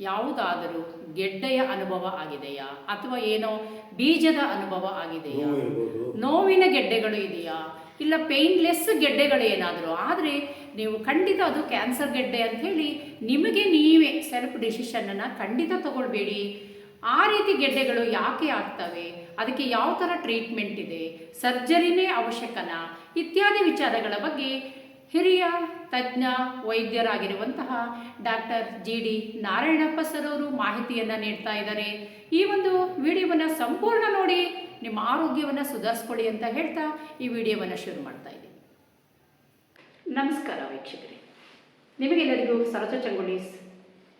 ಯಾವುದಾದರೂ ಗೆಡ್ಡೆಯ ಅನುಭವ ಆಗಿದೆಯಾ? ಅಥವಾ ಏನೋ ಬೀಜದ ಅನುಭವ ಆಗಿದೆಯಾ? ನೋವಿನ ಗೆಡ್ಡೆಗಳು ಇದೆಯಾ? ಇಲ್ಲ ಪೇನ್ಲೆಸ್ ಗೆಡ್ಡೆಗಳು ಏನಾದರೂ ಆದರೆ ನೀವು ಖಂಡಿತ ಅದು ಕ್ಯಾನ್ಸರ್ ಗೆಡ್ಡೆ ಅಂಥೇಳಿ ನಿಮಗೆ ನೀವೇ ಸೆಲ್ಫ್ ಡಿಸಿಷನನ್ನು ಖಂಡಿತ ತಗೊಳ್ಬೇಡಿ. ಆ ರೀತಿ ಗೆಡ್ಡೆಗಳು ಯಾಕೆ ಆಗ್ತವೆ? ಅದಕ್ಕೆ ಯಾವ ಥರ ಟ್ರೀಟ್ಮೆಂಟ್ ಇದೆ? ಸರ್ಜರಿನೇ ಅವಶ್ಯಕನಾ? ಇತ್ಯಾದಿ ವಿಚಾರಗಳ ಬಗ್ಗೆ ಹಿರಿಯ ತಜ್ಞ ವೈದ್ಯರಾಗಿರುವಂತಹ doctor G D Narayanappa sir ಅವರು ಮಾಹಿತಿಯನ್ನು ನೀಡ್ತಾ ಇದ್ದಾರೆ. ಈ ಒಂದು ವಿಡಿಯೋವನ್ನು ಸಂಪೂರ್ಣ ನೋಡಿ, ನಿಮ್ಮ ಆರೋಗ್ಯವನ್ನು ಸುಧಾರಿಸ್ಕೊಳ್ಳಿ ಅಂತ ಹೇಳ್ತಾ ಈ ವಿಡಿಯೋವನ್ನು ಶುರು ಮಾಡ್ತಾ ಇದ್ದೀನಿ. ನಮಸ್ಕಾರ ವೀಕ್ಷಕರೇ. ನಿಮಗೆಲ್ಲರಿಗೂ ಸರೋಜ ಚಂಗುಳೀಸ್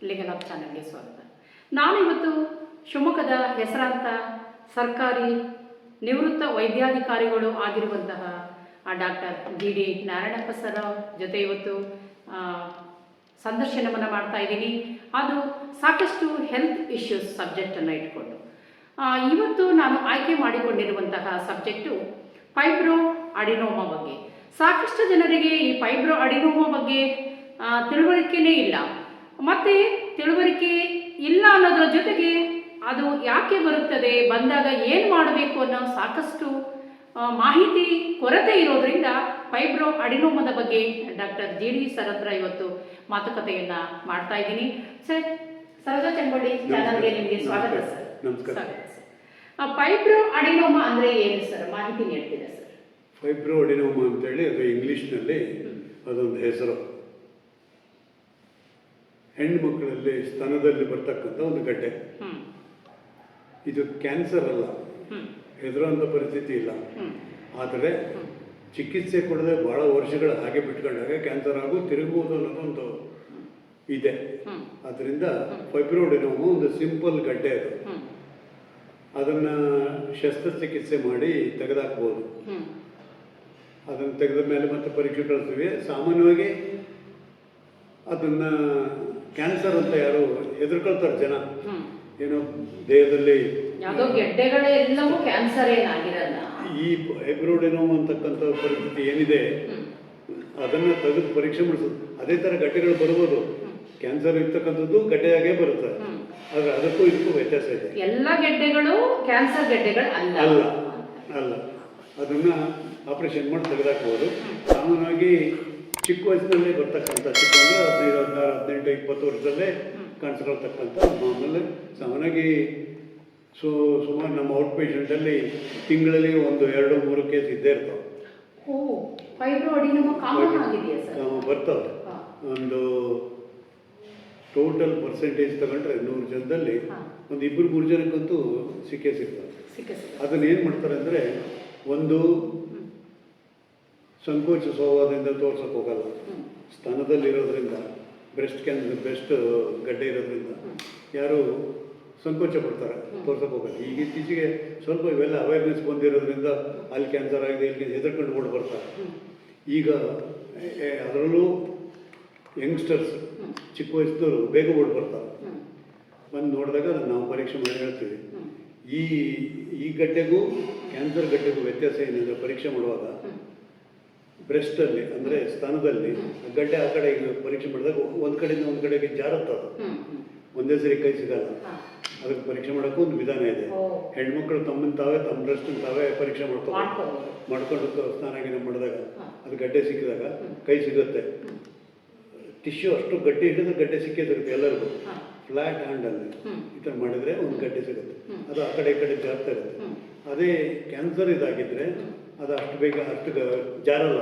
ಲಿಗಲ್ ಆಫ್ ಚಾನಲ್ಗೆ ಸ್ವಾಗತ. ನಾನು ಇವತ್ತು ಶಿವಮೊಗ್ಗದ ಹೆಸರಾಂತ ಸರ್ಕಾರಿ ನಿವೃತ್ತ ವೈದ್ಯಾಧಿಕಾರಿಗಳು ಆಗಿರುವಂತಹ doctor D D Narayanappa sir ಜೊತೆ ಇವತ್ತು ಸಂದರ್ಶನವನ್ನು ಮಾಡ್ತಾ ಇದ್ದೀನಿ. ಅದು ಸಾಕಷ್ಟು ಹೆಲ್ತ್ ಇಶ್ಯೂಸ್ ಸಬ್ಜೆಕ್ಟನ್ನು ಇಟ್ಕೊಂಡು. ಇವತ್ತು ನಾನು ಆಯ್ಕೆ ಮಾಡಿಕೊಂಡಿರುವಂತಹ ಸಬ್ಜೆಕ್ಟು ಫೈಬ್ರೋ ಅಡಿನೋಮಾ ಬಗ್ಗೆ. ಸಾಕಷ್ಟು ಜನರಿಗೆ ಈ ಫೈಬ್ರೋ ಅಡಿನೋಮಾ ಬಗ್ಗೆ ತಿಳುವಳಿಕೆನೇ ಇಲ್ಲ. ಮತ್ತು ತಿಳುವಳಿಕೆ ಇಲ್ಲ ಅನ್ನೋದ್ರ ಜೊತೆಗೆ ಅದು ಯಾಕೆ ಬರುತ್ತದೆ, ಬಂದಾಗ ಏನು ಮಾಡಬೇಕು ಅನ್ನೋ ಸಾಕಷ್ಟು ಮಾಹಿತಿ ಕೊರತೆ ಇರೋದ್ರಿಂದ ಫೈಬ್ರೋ ಅಡಿನೋಮದ ಬಗ್ಗೆ ಡಾಕ್ಟರ್ ಜಿ ಡಿ ಸರ್ ಹತ್ರ ಇವತ್ತು ಮಾತುಕತೆಯನ್ನ ಮಾಡ್ತಾ ಇದ್ದೀನಿ. ಸರ್ ಸರೋಜಾ ಚಂಬಳ್ಳಿ ಚಾನಲ್ಗೆ ನಿಮಗೆ ಸ್ವಾಗತ ಸರ್. ನಮಸ್ಕಾರ. ಫೈಬ್ರೋ ಅಡಿನೋಮ ಅಂದ್ರೆ ಏನು ಸರ್? ಮಾಹಿತಿ ನೀಡ್ತೀರಾ ಸರ್? ಫೈಬ್ರೋ ಅಡಿನೋಮಾ ಅಂತೇಳಿ ಅದು ಇಂಗ್ಲೀಷ್ನಲ್ಲಿ ಅದೊಂದು ಹೆಸರು. ಹೆಣ್ಣು ಮಕ್ಕಳಲ್ಲಿ ಸ್ತನದಲ್ಲಿ ಬರ್ತಕ್ಕಂಥ ಒಂದು ಗಡ್ಡೆ. ಇದು ಕ್ಯಾನ್ಸರ್ ಅಲ್ಲ. ಹೆದರುವಂಥ ಪರಿಸ್ಥಿತಿ ಇಲ್ಲ. ಆದರೆ ಚಿಕಿತ್ಸೆ ಕೊಡದೆ ಭಾಳ ವರ್ಷಗಳ ಹಾಗೆ ಬಿಟ್ಕೊಂಡಾಗ ಕ್ಯಾನ್ಸರ್ ಆಗು ತಿರುಗಬಹುದು ಅನ್ನೋದೊಂದು ಇದೆ. ಅದರಿಂದ ಫೈಬ್ರೋಡ್ ನೋವು ಒಂದು ಸಿಂಪಲ್ ಗಡ್ಡೆ ಅದು. ಅದನ್ನ ಶಸ್ತ್ರಚಿಕಿತ್ಸೆ ಮಾಡಿ ತೆಗೆದಾಕ್ಬೋದು. ಅದನ್ನು ತೆಗೆದ ಮೇಲೆ ಮತ್ತೆ ಪರೀಕ್ಷೆ ಕಳಿಸ್ತೀವಿ. ಸಾಮಾನ್ಯವಾಗಿ ಅದನ್ನ ಕ್ಯಾನ್ಸರ್ ಅಂತ ಯಾರು ಹೆದರ್ಕೊಳ್ತಾರೆ ಜನ. ಏನೋ ದೇಹದಲ್ಲಿ ಯಾವುದೋ ಗೆಡ್ಡೆಗಳೆಲ್ಲವೂ ಕ್ಯಾನ್ಸರ್ ಏನಾಗಿರಲ್ಲ ಈ ಹೈಬ್ರೋಡೆನೋಮ್ ಅಂತಕ್ಕಂಥ ಪರಿಸ್ಥಿತಿ ಏನಿದೆ ಅದನ್ನ ತೆಗೆದು ಪರೀಕ್ಷೆ ಮಾಡಿಸೋದು. ಅದೇ ಥರ ಗಡ್ಡೆಗಳು ಬರ್ಬೋದು. ಕ್ಯಾನ್ಸರ್ ಇರ್ತಕ್ಕಂಥದ್ದು ಗಡ್ಡೆಯಾಗೇ ಬರುತ್ತೆ. ಆದ್ರೆ ಆದರೆ ಅದಕ್ಕೂ ಇದಕ್ಕೂ ವ್ಯತ್ಯಾಸ ಇದೆ. ಎಲ್ಲ ಗೆಡ್ಡೆಗಳು ಕ್ಯಾನ್ಸರ್ ಗೆಡ್ಡೆಗಳು ಅಲ್ಲ. ಅಲ್ಲ. ಅಲ್ಲ. ಅದನ್ನ ಆಪರೇಷನ್ ಮಾಡಿ ತೆಗೆದಾಕ್ಬೋದು. ಸಾಮಾನ್ಯವಾಗಿ ಚಿಕ್ಕ ವಯಸ್ಸಿನಲ್ಲೇ ಬರ್ತಕ್ಕಂಥ ಚಿಕ್ಕ ಅಂದರೆ ಹದಿನೈದು ಹದಿನಾರು ಹದಿನೆಂಟು ಇಪ್ಪತ್ತು ವರ್ಷದಲ್ಲೇ ಕಾಣಿಸ್ಕೊಳ್ತಕ್ಕಂಥ ಮಾಮೂಲಿ ಸಾಮಾನ್ಯವಾಗಿ ಸೊ ಸುಮಾರು ನಮ್ಮ ಔಟ್ ಪೇಷಂಟಲ್ಲಿ ತಿಂಗಳಲ್ಲಿ ಒಂದು ಎರಡು ಮೂರು ಕೇಸ್ ಇದ್ದೇ ಇರ್ತಾವೆ. ಬರ್ತಾವೆ. ಒಂದು ಟೋಟಲ್ ಪರ್ಸೆಂಟೇಜ್ ತಗೊಂಡ್ರೆ ನೂರು ಜನದಲ್ಲಿ. ಒಂದು ಇಬ್ಬರು ಮೂರು ಜನಕ್ಕಂತೂ ಸಿಕ್ಕೇ ಸಿಗ್ತವೆ. ಅದನ್ನ ಏನು ಮಾಡ್ತಾರೆ ಅಂದರೆ ಒಂದು ಸಂಕೋಚ ಸ್ವಭಾವದಿಂದ ತೋರ್ಸಕ್ಕೆ ಹೋಗಲ್ಲ. ಸ್ತನದಲ್ಲಿರೋದ್ರಿಂದ ಬ್ರೆಸ್ಟ್ ಕ್ಯಾನ್ಸರ್ ಬ್ರೆಸ್ಟ್ ಗಡ್ಡೆ ಇರೋದ್ರಿಂದ. ಯಾರು ಸಂಕೋಚ ಪಡ್ತಾರೆ ಹೋಗಲ್ಲ. ಈಗ ಇತ್ತೀಚೆಗೆ ಸ್ವಲ್ಪ ಇವೆಲ್ಲ ಅವೇರ್ನೆಸ್ ಬಂದಿರೋದ್ರಿಂದ ಅಲ್ಲಿ ಕ್ಯಾನ್ಸರ್ ಆಗಿದೆ ಇಲ್ಲಿ ಹೆದರ್ಕೊಂಡು ಓಡಿ ಬರ್ತಾರೆ. ಈಗ ಅದರಲ್ಲೂ ಯಂಗ್ಸ್ಟರ್ಸ್. ಚಿಕ್ಕ ವಯಸ್ಸಿನವರು ಬೇಗ ಓಡಿ ಬರ್ತಾರೆ. ಬಂದು ನೋಡಿದಾಗ ನಾವು ಪರೀಕ್ಷೆ ಮಾಡಿ ಹೇಳ್ತೀವಿ. ಈ ಈ ಗಡ್ಡೆಗೂ ಕ್ಯಾನ್ಸರ್ ಗಡ್ಡೆಗೂ ವ್ಯತ್ಯಾಸ ಏನಂದರೆ ಪರೀಕ್ಷೆ ಮಾಡುವಾಗ ಬ್ರೆಸ್ಟಲ್ಲಿ ಅಂದರೆ ಸ್ತನದಲ್ಲಿ ಗಡ್ಡೆ ಆ ಕಡೆ ಪರೀಕ್ಷೆ ಮಾಡಿದಾಗ ಒಂದು ಕಡೆಯಿಂದ ಒಂದು ಕಡೆಗೆ ಜಾರತ್ತೆ ಅದು. ಹ್ಮ್ ಹ್ಮ್. ಒಂದೇ ಸರಿ ಕೈ ಸಿಗಲ್ಲ. ಅದಕ್ಕೆ ಪರೀಕ್ಷೆ ಮಾಡೋಕ್ಕೂ ಒಂದು ವಿಧಾನ ಇದೆ. ಹೆಣ್ಮಕ್ಳು ತಮ್ಮನ್ನು ತಾವೇ ತಮ್ಮ ಬ್ರೆಸ್ಟನ್ನ ತಾವೇ ಪರೀಕ್ಷೆ ಮಾಡ್ಕೊಂಡು ಮಾಡ್ಕೊಂಡು ಸ್ನಾನ ಗೀನ ಮಾಡಿದಾಗ ಅದು ಗಡ್ಡೆ ಸಿಕ್ಕಿದಾಗ ಕೈ ಸಿಗುತ್ತೆ. ಟಿಶ್ಯೂ ಅಷ್ಟು ಗಡ್ಡೆ ಹಿಡಿದ್ರೆ ಗಡ್ಡೆ ಸಿಕ್ಕೇ ಸಿಗುತ್ತೆ ಎಲ್ಲರಿಗೂ. ಫ್ಲ್ಯಾಟ್ ಫ್ಲಾಟ್ ಹ್ಯಾಂಡಲ್ಲಿ. ಈ ಥರ ಮಾಡಿದರೆ ಒಂದು ಗಡ್ಡೆ ಸಿಗುತ್ತೆ. ಅದು ಆ ಕಡೆ ಈ ಕಡೆ ಜಾಸ್ತಿ ಇರುತ್ತೆ. ಅದೇ ಕ್ಯಾನ್ಸರ್ ಇದಾಗಿದ್ರೆ ಅದು ಅಷ್ಟು ಬೇಗ ಅಷ್ಟು ಜಾರಲ್ಲ.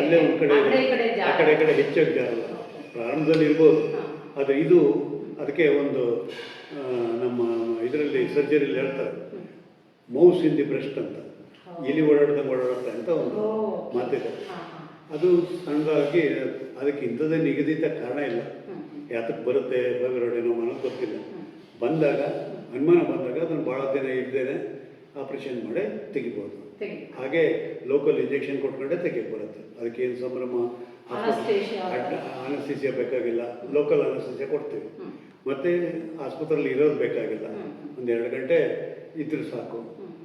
ಅಲ್ಲೇ ಒಂದು ಕಡೆ ಆ ಕಡೆ ಈ ಕಡೆ ಹೆಚ್ಚಾಗಿ ಜಾರಲ್ಲ. ಪ್ರಾರಂಭದಲ್ಲಿ ಇರ್ಬೋದು. ಆದರೆ ಇದು ಅದಕ್ಕೆ ಒಂದು ನಮ್ಮ ಇದರಲ್ಲಿ ಸರ್ಜರಿಯಲ್ಲಿ ಹೇಳ್ತಾರೆ ಮೌಸ್ ಇನ್ ದಿ ಬ್ರೆಸ್ಟ್ ಅಂತ. ಎಲ್ಲಿ ಓಡಾಡ್ದಂಗೆ ಓಡಾಡುತ್ತೆ ಅಂತ ಒಂದು. ಮಾತಿದೆ. ಅದು ಸಣ್ಣದಾಗಿ ಅದಕ್ಕೆ ಇಂಥದ್ದೇ ನಿಗದಿತ ಕಾರಣ ಇಲ್ಲ. ಯಾತಕ್ಕೆ ಬರುತ್ತೆ ಫೈಬ್ರಾಯ್ಡ್ ಅನ್ನೋದು ಗೊತ್ತಿಲ್ಲ. ಬಂದಾಗ ಅನುಮಾನ ಬಂದಾಗ ಅದನ್ನು ಭಾಳ ದಿನ ಇದ್ದೇನೆ ಆಪರೇಷನ್ ಮಾಡಿ ತೆಗಿಬೋದು. ಹಾಗೆ ಲೋಕಲ್ ಇಂಜೆಕ್ಷನ್ ಕೊಟ್ಕೊಂಡೆ ತೆಗಿಯಕ್ಕೆ ಬರುತ್ತೆ. ಅದಕ್ಕೆ ಏನು ಸಂಭ್ರಮ. ಅನಸ್ತೀಸಿಯಾ ಬೇಕಾಗಿಲ್ಲ. ಲೋಕಲ್ ಅನಸ್ತೀಸಿಯಾ ಕೊಡ್ತೀವಿ. ಮತ್ತೆ ಆಸ್ಪತ್ರೆಯಲ್ಲಿ ಇರೋದು ಬೇಕಾಗಿಲ್ಲ. ಒಂದು ಎರಡು ಗಂಟೆ ಇದ್ರೆ ಸಾಕು.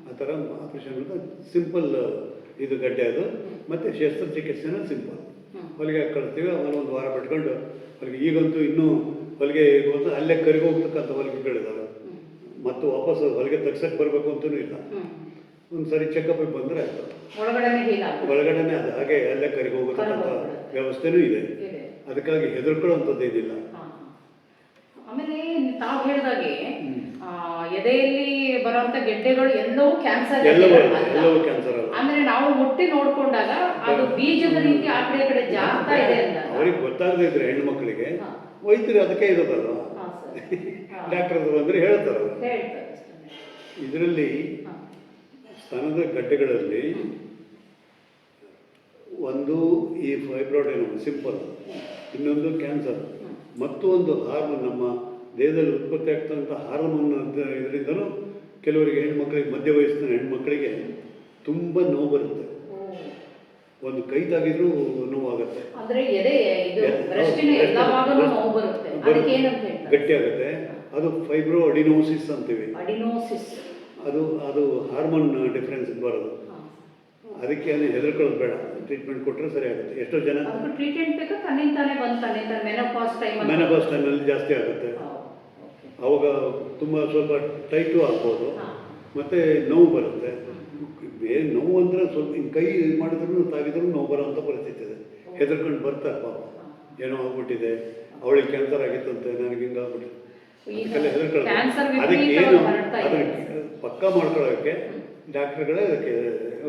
ಆ ಥರ ಆಪರೇಷನ್ ಸಿಂಪಲ್ ಇದು ಗಡ್ಡೆ ಅದು. ಮತ್ತು ಶಸ್ತ್ರಚಿಕಿತ್ಸೆನೂ ಸಿಂಪಲ್. ಹೊಲಿಗೆ ಹಾಕಿ ಕಳಿಸ್ತೀವಿ ಆಮೇಲೆ ಒಂದು ವಾರ ಬಿಟ್ಕೊಂಡು ಹೊಲಿಗೆ. ಈಗಂತೂ ಇನ್ನೂ ಹೊಲಿಗೆ ಇವತ್ತು ಅಲ್ಲೇ ಕರಿಗೆ ಹೋಗ್ತಕ್ಕಂಥ ಹೊಲಿಗೆಗಳಿದಾವೆ. ಮತ್ತು ವಾಪಸ್ ಹೊಲಿಗೆ ತಗ್ಸಕ್ಕೆ ಬರಬೇಕು ಅಂತೂ ಇಲ್ಲ. ಒಂದು ಸರಿ ಚೆಕಪ್ ಬಂದರೆ ಆಯ್ತು. ಒಳಗಡೆನೆ ಅದು. ಹಾಗೆ ಅಲ್ಲೇ ಕರಿಗೆ ಕರ್ಗೋಗ್ಬಿಡುತ್ತೆ. ವ್ಯವಸ್ಥೆನೂ ಇದೆ. ಅದಕ್ಕಾಗಿ ಹೆದರ್ಕೊಳ್ಳುವಂಥದ್ದು ಏನಿಲ್ಲ ತಾವು ಹೇಳಿದಾಗೆ ಎದೆಯಲ್ಲಿ ಬರುವಂತ ಗೆಡ್ಡೆಗಳು ಎಲ್ಲವೂ ಕ್ಯಾನ್ಸರ್ ಕ್ಯಾನ್ಸರ್ ಅಂದ್ರೆ ನಾವು ಮುಟ್ಟಿ ನೋಡ್ಕೊಂಡಾಗ ಅದು ಬೀಜದ ರೀತಿ ಆ ಕಡೆ ಕಡೆ ಜಾಸ್ತಾ ಇದೆ ಅಂತ. ಅವ್ರಿಗೆ ಗೊತ್ತಾಗದೇ ಇದ್ರೆ ಹೆಣ್ಣು ಮಕ್ಕಳಿಗೆ ವೈದ್ಯರು ಅದಕ್ಕೆ ಇರೋದಲ್ಲ. ಡಾಕ್ಟರ್ ಬಂದ್ರೆ ಹೇಳ್ತಾರಲ್ಲ ಹೇಳ್ತಾರೆ ಇದರಲ್ಲಿ ಸ್ತನದ ಗಡ್ಡೆಗಳಲ್ಲಿ ಒಂದು ಈ ಫೈಬ್ರಾಯ್ಡ್ ಸಿಂಪಲ್ ಇನ್ನೊಂದು ಕ್ಯಾನ್ಸರ್ ಮತ್ತೊಂದು ಹಾರ್ಮೋನ್ ನಮ್ಮ ದೇಹದಲ್ಲಿ ಉತ್ಪತ್ತಿ ಆಗ್ತಕ್ಕಂಥ ಹಾರ್ಮೋನ್ ಇದರಿಂದಲೂ ಕೆಲವರಿಗೆ ಹೆಣ್ಮಕ್ಳಿಗೆ ಮಧ್ಯ ವಯಸ್ಸಿನ ಹೆಣ್ಮಕ್ಳಿಗೆ ತುಂಬ ನೋವು ಬರುತ್ತೆ. ಒಂದು ಕೈ ತಾಗಿದ್ರೂ ನೋವಾಗುತ್ತೆ. ಗಟ್ಟಿ ಆಗುತ್ತೆ ಅದು ಫೈಬ್ರೋ ಅಡಿನೋಸಿಸ್. ಅಂತೀವಿ ಅದು ಅದು ಹಾರ್ಮೋನ್ ಡಿಫ್ರೆನ್ಸ್ ಬರೋದು. ಅದಕ್ಕೆ ಅಲ್ಲಿ ಹೆದರ್ಕೊಳ್ಳೋದು ಬೇಡ. ಟ್ರೀಟ್ಮೆಂಟ್ ಕೊಟ್ಟರೆ ಸರಿ ಆಗುತ್ತೆ. ಎಷ್ಟೋ ಜನ ಮೆನೋಪಾಸ್ ಟೈಮಲ್ಲಿ ಜಾಸ್ತಿ ಆಗುತ್ತೆ. ಅವಾಗ ತುಂಬ ಸ್ವಲ್ಪ ಟೈಟು ಆಗ್ಬೋದು. ಮತ್ತು ನೋವು ಬರುತ್ತೆ. ಬೇರೆ ನೋವು ಅಂದರೆ ಸ್ವಲ್ಪ ಹಿಂಗೆ ಕೈ ಮಾಡಿದ್ರು ತಾಗಿದ್ರು ನೋವು ಬರೋವಂಥ ಪರಿಸ್ಥಿತಿ ಇದೆ. ಹೆದರ್ಕೊಂಡು ಬರ್ತಾರೆ ಪಾಪ. ಏನೋ ಆಗ್ಬಿಟ್ಟಿದೆ. ಅವಳಿಗೆ ಕ್ಯಾನ್ಸರ್ ಆಗಿತ್ತಂತೆ ನನಗೆ ಹಿಂಗೆ ಆಗ್ಬಿಟ್ಟು ಅದಕ್ಕೆಲ್ಲ ಅದಕ್ಕೆ ಏನು ಅದಕ್ಕೆ ಪಕ್ಕ ಮಾಡ್ಕೊಳ್ಳೋಕ್ಕೆ ಡಾಕ್ಟ್ರುಗಳೇ ಅದಕ್ಕೆ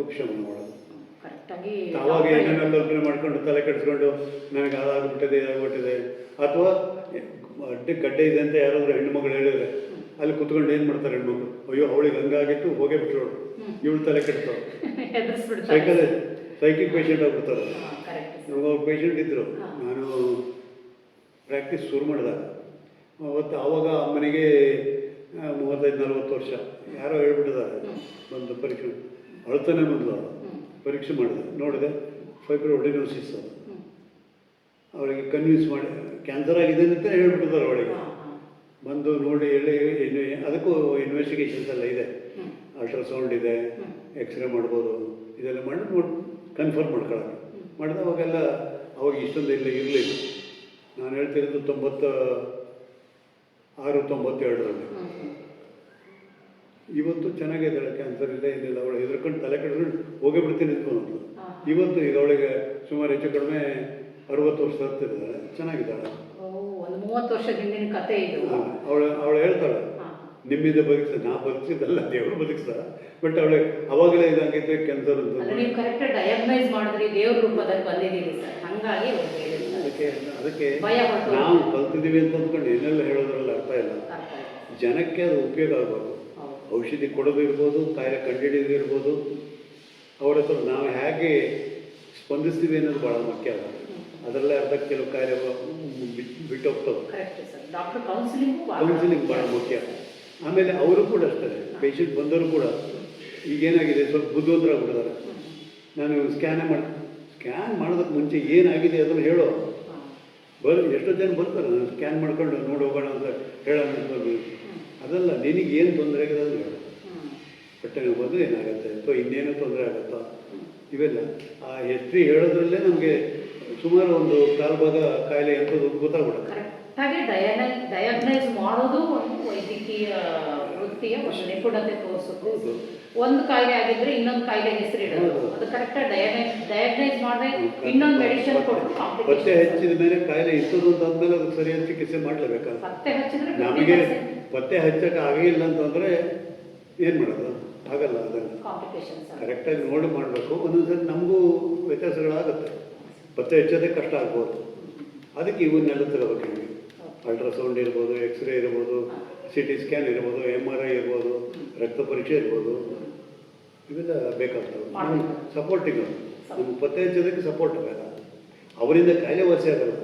ಉಪಶಮನ ಮಾಡೋದು. ಅವಾಗ ಏನೇನೋ ಕಲ್ಪನೆ ಮಾಡ್ಕೊಂಡು ತಲೆ ಕೆಡಿಸ್ಕೊಂಡು ನನಗೆ ಅದಾಗ್ಬಿಟ್ಟಿದೆ ಇದಾಗ್ಬಿಟ್ಟಿದೆ. ಅಥವಾ ಅಡ್ಡೆ ಗಡ್ಡೆ ಇದೆ ಅಂತ ಯಾರಾದರೂ ಹೆಣ್ಮಗಳು ಹೇಳಿದ್ರೆ ಅಲ್ಲಿ ಕುತ್ಕೊಂಡು ಏನು ಮಾಡ್ತಾರೆ ಹೆಣ್ಮಗಳು ಅಯ್ಯೋ ಅವಳಿಗೆ ಹಂಗಾಗಿತ್ತು ಹೋಗೇ ಬಿಟ್ಟರು ಇವಳು ತಲೆ ಕೆಡ್ತಾವೆ ಸೈಕಲ್ ಸೈಕಿಕ್ ಪೇಷಂಟ್ ಆಗ್ಬಿಡ್ತಾರೆ ಪೇಷಂಟ್ ಇದ್ದರು ನಾನು ಪ್ರಾಕ್ಟೀಸ್ ಶುರು ಮಾಡಿದಾಗ ಅವತ್ತು ಆವಾಗ ಅಮ್ಮನಿಗೆ ಮೂವತ್ತೈದು ನಲ್ವತ್ತು ವರ್ಷ. ಯಾರೋ ಹೇಳ್ಬಿಟ್ಟಿದ್ದಾರೆ. ಬಂದು ಪರೀಕ್ಷೆ. ಅಳ್ತಾನೆ ಬಂದ್ಲು ಪರೀಕ್ಷೆ ಮಾಡಿದೆ. ನೋಡಿದೆ. ಫೈಬ್ರೋಡಿನೋಸಿಸ್ ಅದು. ಅವಳಿಗೆ ಕನ್ವಿನ್ಸ್ ಮಾಡಿ ಕ್ಯಾನ್ಸರ್ ಆಗಿದೆ ಅಂತ ಹೇಳ್ಬಿಟ್ಟಿದ್ದಾರೆ ಅವಳಿಗೆ ಬಂದು ನೋಡಿ ಹೇಳಿ ಇನ್ನು ಅದಕ್ಕೂ ಇನ್ವೆಸ್ಟಿಗೇಷನ್ಸ್ ಎಲ್ಲ ಇದೆ. ಅಲ್ಟ್ರಾಸೌಂಡ್ ಇದೆ ಎಕ್ಸ್ರೇ ಮಾಡ್ಬೋದು ಇದೆಲ್ಲ ಮಾಡಿ ನೋಡಿ ಕನ್ಫರ್ಮ್ ಮಾಡ್ಕೊಳ್ಳೋಣ. ಮಾಡಿದ ಅವಾಗೆಲ್ಲ ಅವಾಗ ಇಷ್ಟೊಂದು ಇಲ್ಲ ಇರಲಿಲ್ಲ. ನಾನು ಹೇಳ್ತಿರೋದು ತೊಂಬತ್ತ ಆರು ತೊಂಬತ್ತೆರಡರಲ್ಲಿ. ಇವತ್ತು ಚೆನ್ನಾಗಿದ್ದಾಳೆ ಕ್ಯಾನ್ಸರ್ ಇಲ್ಲ ಏನಿಲ್ಲ ಅವಳು ಹೆದರ್ಕೊಂಡು ತಲೆ ಕೆಡ್ಕೊಂಡು ಹೋಗೇ ಬಿಡ್ತೀನಿ ಅಂತ ಇವತ್ತು ಇದು ಅವಳಿಗೆ ಸುಮಾರು ಹೆಚ್ಚು ಕಡಿಮೆ ಅರುವತ್ತು ವರ್ಷ ಹತ್ತಿದ್ದಾಳೆ ಚೆನ್ನಾಗಿದ್ದಾಳೆ ಒಂದು ಮೂವತ್ತು ವರ್ಷದ ಹಿಂದಿನ ಕತೆ ಇದು. ಅವಳು ಅವಳು ಹೇಳ್ತಾಳೆ. ನಿಮ್ಮಿಂದ ಬದುಕಿಸ ನಾ ಬದುಕಿಸಿದಲ್ಲ ದೇವರು ಬದುಕಿಸ. ಬಟ್ ಅವಳೆ ಅವಾಗಲೇ ಇದಾಗಿದ್ರೆ ಕ್ಯಾನ್ಸರ್ ಅಂತ ನೀವು ಕರೆಕ್ಟ್ ಡಯಾಗ್ನೈಸ್ ಮಾಡಿದ್ರಿ ದೇವ್ರ ರೂಪದಲ್ಲಿ ಬಂದಿದ್ದೀರಿ ಸರ್. ಹಂಗಾಗಿ ಅದಕ್ಕೆ ಅದಕ್ಕೆ ನಾವು ಕಲ್ತಿದ್ದೀವಿ ಅಂತ ಅಂದ್ಕೊಂಡು ಏನೆಲ್ಲ ಹೇಳೋದ್ರಲ್ಲಿ ಅರ್ಥ ಇಲ್ಲ. ಜನಕ್ಕೆ ಅದು ಉಪಯೋಗ ಆಗ್ಬೋದು. ಔಷಧಿ ಕೊಡೋದು ಇರ್ಬೋದು ಕಾಯಿಲೆ ಕಂಡುಹಿಡಿಯೋದು ಇರ್ಬೋದು. ಅವಳ ಹತ್ರ ನಾವು ಹೇಗೆ ಸ್ಪಂದಿಸ್ತೀವಿ ಅನ್ನೋದು ಭಾಳ ಮುಖ್ಯ ಅಲ್ಲ. ಅದರಲ್ಲೇ ಅರ್ಧ ಕೆಲವು ಕಾರ್ಯ ಬಿಟ್ಟು ಹೋಗ್ತವೆ ಕೌನ್ಸಿಲಿಂಗು ಭಾಳ ಮುಖ್ಯ. ಆಮೇಲೆ ಅವರು ಕೂಡ ಅಷ್ಟೇ. ಪೇಷಂಟ್ ಬಂದವರು ಕೂಡ. ಈಗೇನಾಗಿದೆ ಸ್ವಲ್ಪ ಬುದ್ಧಿವಂತರಾಗ್ಬಿಟ್ಟಿದ್ದಾರೆ ನಾನು ಸ್ಕ್ಯಾನೇ ಮಾಡಿ ಸ್ಕ್ಯಾನ್ ಮಾಡೋದಕ್ಕೆ ಮುಂಚೆ ಏನಾಗಿದೆ ಅದನ್ನು ಹೇಳೋ. ಬರ್ ಎಷ್ಟೋ ಜನ ಬರ್ತಾರೆ. ನಾನು ಸ್ಕ್ಯಾನ್ ಮಾಡ್ಕೊಂಡು ನೋಡಿ ಹೋಗೋಣ ಅಂತ ಹೇಳೋಣ. ಅದಲ್ಲ ನಿನಗೆ ಏನು ತೊಂದರೆ ಆಗಿದೆ ಅದನ್ನು ಹೇಳು. ಹೊಟ್ಟೆ ನೋವು ಬಂದು ಏನಾಗುತ್ತೆ? ಅಥವಾ ಇನ್ನೇನೋ ತೊಂದರೆ ಆಗುತ್ತಾ? ಇವೆಲ್ಲ ಆ ಹಿಸ್ಟ್ರಿ ಹೇಳೋದ್ರಲ್ಲೇ ನಮಗೆ ಸುಮಾರು ಒಂದು ಕಾಲು ಭಾಗ ಕಾಯಿಲೆ ಅಂತ ಗೊತ್ತಾಗ್ಬಿಡುತ್ತೆ. ಕರೆಕ್ಟಾಗಿ ಡಯಾಗ್ನೈಸ್ ಡಯಾಗ್ನೈಸ್ ಮಾಡೋದು ಒಂದು ವೈದ್ಯಕೀಯ ವೃತ್ತಿಯ ಒಂದು ನಿಪುಣತೆ ತೋರಿಸೋದು. ಒಂದು ಕಾಯಿಲೆ ಆಗಿದ್ರೆ ಇನ್ನೊಂದು ಕಾಯಿಲೆ ಹೆಸರು ಇಡೋದು. ಅದು ಕರೆಕ್ಟಾಗಿ ಡಯಾಗ್ನೈಸ್ ಡಯಾಗ್ನೈಸ್ ಮಾಡಿದ್ರೆ ಇನ್ನೊಂದು ಮೆಡಿಸಿನ್ ಕೊಟ್ಟು ಪತ್ತೆ. ಹಚ್ಚಿದ ಮೇಲೆ ಕಾಯಿಲೆ ಇರ್ತದೆ ಅಂತ ಅಂದಮೇಲೆ ಅದು ಸರಿಯಾದ ಚಿಕಿತ್ಸೆ ಮಾಡಲೇಬೇಕಲ್ಲ ಪತ್ತೆ ಹಚ್ಚಿದ್ರೆ ನಮಗೆ ಪತ್ತೆ ಹಚ್ಚಕ್ಕೆ ಆಗಿಲ್ಲ ಅಂತಂದರೆ ಏನು ಮಾಡೋದು? ಆಗಲ್ಲ ಅದನ್ನು ಕರೆಕ್ಟಾಗಿ ನೋಡಿ ಮಾಡಬೇಕು. ಒಂದೊಂದ್ಸರಿ ನಮಗೂ ವ್ಯತ್ಯಾಸಗಳಾಗುತ್ತೆ. ಪತ್ತೆ ಹಚ್ಚೋದೇ ಕಷ್ಟ ಆಗ್ಬೋದು. ಅದಕ್ಕೆ ಇವನ್ನೆಲ್ಲ ತಗೋಬೇಕು ನಿಮಗೆ ಅಲ್ಟ್ರಾಸೌಂಡ್ ಇರ್ಬೋದು ಎಕ್ಸ್ರೇ ಇರ್ಬೋದು ಸಿ ಟಿ ಸ್ಕ್ಯಾನ್ ಇರ್ಬೋದು ಎಂ ಆರ್ ಐ ಇರ್ಬೋದು ರಕ್ತ ಪರೀಕ್ಷೆ ಇರ್ಬೋದು. ಇವೆಲ್ಲ ಬೇಕಾಗ್ತವೆ. ಸಪೋರ್ಟಿಗಳು ಸಪೋರ್ಟಿಂಗ್ ನಮ್ಗೆ ಪತ್ತೆ ಹಚ್ಚೋದಕ್ಕೆ ಸಪೋರ್ಟ್ ಬೇಡ. ಅವರಿಂದ ಕಾಯಿಲೆ ವಾಸಿ ಆಗಲ್ಲ.